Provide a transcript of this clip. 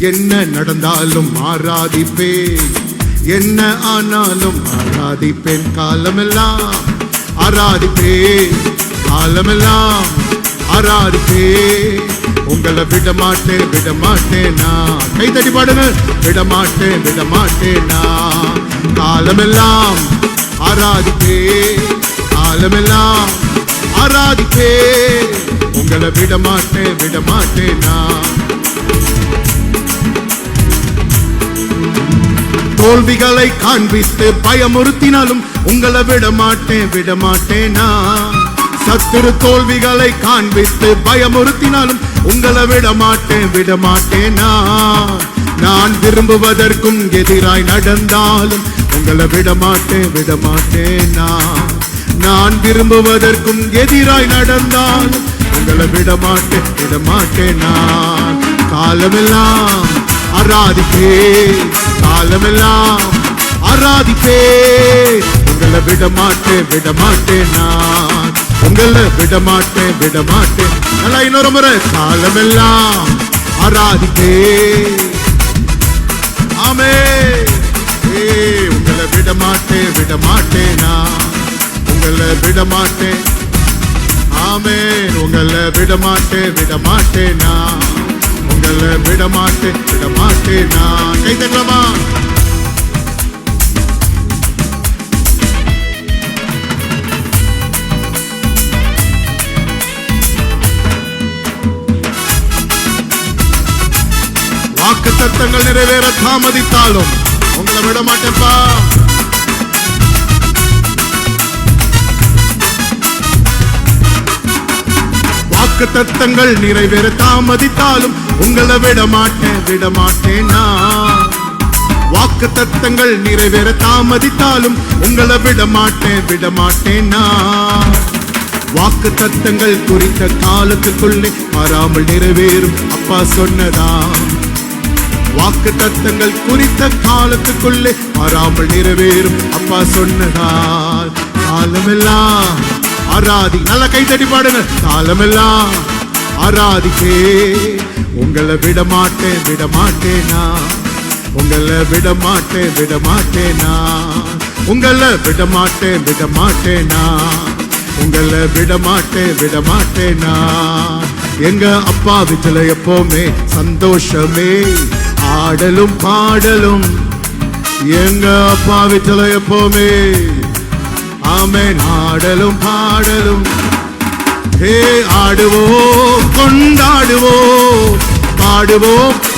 என்ன நடந்தாலும் ஆராதிப்பேன் என்ன ஆனாலும் ஆராதிப்பேன் காலமெல்லாம் ஆராதிப்பேன் காலமெல்லாம் ஆராதிப்பேன் உங்களை விடமாட்டேன் மாட்டேன் விட நான். கை தட்டி பாடுங்க விடமாட்டேன் மாட்டேன் நான். காலமெல்லாம் ஆராதிப்பேன் காலமெல்லாம் ஆராதிப்பேன் உங்களை விடமாட்டேன் தோல்விகளை காண்பித்து பயமுறுத்தினாலும் உங்களை விடமாட்டேன் விடமாட்டேனா சத்துரு தோல்விகளை காண்பித்து பயமுறுத்தினாலும் உங்களை விடமாட்டேன் விடமாட்டேனா நான். விரும்புவதற்கும் எதிராய் நடந்தாலும் உங்களை விடமாட்டேன் விடமாட்டேனா நான். விரும்புவதற்கும் எதிராய் நடந்தாலும் உங்களை விடமாட்டேன் விட நான். காலமெல்லாம் அராதிக்கே காலமெல்லாம் ஆராதிப்பே. உங்களை விட மாட்டேன் விட மாட்டேன் நான். உங்களை விட மாட்டேன் விட மாட்டேன் நல்லா இன்னொரு முறை காலமெல்லாம் ஆராதிப்பே. ஆமே. ஏ உங்களை விட மாட்டேன் விட மாட்டேன் நான். உங்களை விட மாட்டேன் ஆமென் உங்களை விட மாட்டேன் விட மாட்டேன் நான். உங்களை விட வாக்கு தத்தங்கள் நிறைவேற தாமதித்தாலும் உங்களை விட மாட்டேப்பா வாக்கு தத்தங்கள் நிறைவேற தாமதித்தாலும் உங்களை விட மாட்டேன் விட மாட்டேன் வாக்கு தத்தங்கள் நிறைவேற தாமதித்தாலும் உங்களை விட மாட்டேன் விட மாட்டேன் வாக்கு தத்தங்கள் குறித்த காலத்துக்குள்ளே மாறாமல் நிறைவேறும் அப்பா சொன்னதா வாக்கு தத்தங்கள் குறித்த காலத்துக்குள்ளே மாறாமல் நிறைவேறும். அப்பா சொன்னதால் காலமெல்லாம் ஆராதி நல்ல கை தட்டி பாடுங்க. காலமெல்லாம் ஆராதிக்கே உங்களை விட மாட்டேன் விட மாட்டேனா உங்களை விட மாட்டேன் விட மாட்டேனா உங்களை விட மாட்டேன் விட மாட்டேனா உங்களை விட மாட்டேன் விட மாட்டேனா எங்க அப்பா வீட்டுல எப்போவுமே சந்தோஷமே ஆடலும் பாடலும். எங்க அப்பா வீட்டுல எப்பவுமே. ஆமென். ஆடலும் பாடலும். ஹே ஆடுவோம் கொண்டாடுவோம் பாடுவோம்.